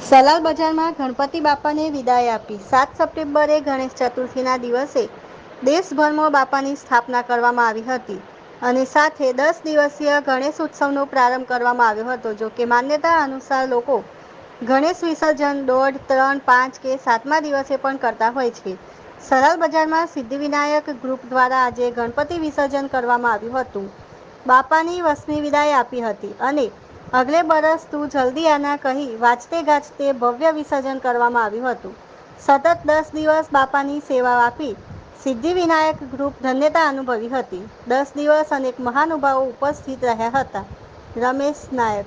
સલાલ બજારમાં ગણપતિ બાપાને વિદાય આપી. સાત સપ્ટેમ્બરે ગણેશ ચતુર્થીના દિવસે દેશભરમાં બાપાની સ્થાપના કરવામાં આવી હતી અને સાથે દસ દિવસીય ગણેશ ઉત્સવનો પ્રારંભ કરવામાં આવ્યો હતો, જો કે માન્યતા અનુસાર લોકો ગણેશ વિસર્જન દોઢ, ત્રણ, પાંચ કે સાતમા દિવસે પણ કરતા હોય છે. સલાલ બજારમાં સિદ્ધિવિનાયક ગ્રુપ દ્વારા આજે ગણપતિ વિસર્જન કરવામાં આવ્યું હતું. બાપાની વસની વિદાય આપી હતી અને અગલે બરસ તું જલ્દી આના કહી વાંચતે ગાજતે ભવ્ય વિસર્જન કરવામાં આવ્યું હતું. સતત દસ દિવસ બાપાની સેવા આપી સિદ્ધિ વિનાયક ગ્રુપ ધન્યતા અનુભવી હતી. દસ દિવસ અનેક મહાનુભાવો ઉપસ્થિત રહ્યા હતા. રમેશ નાયક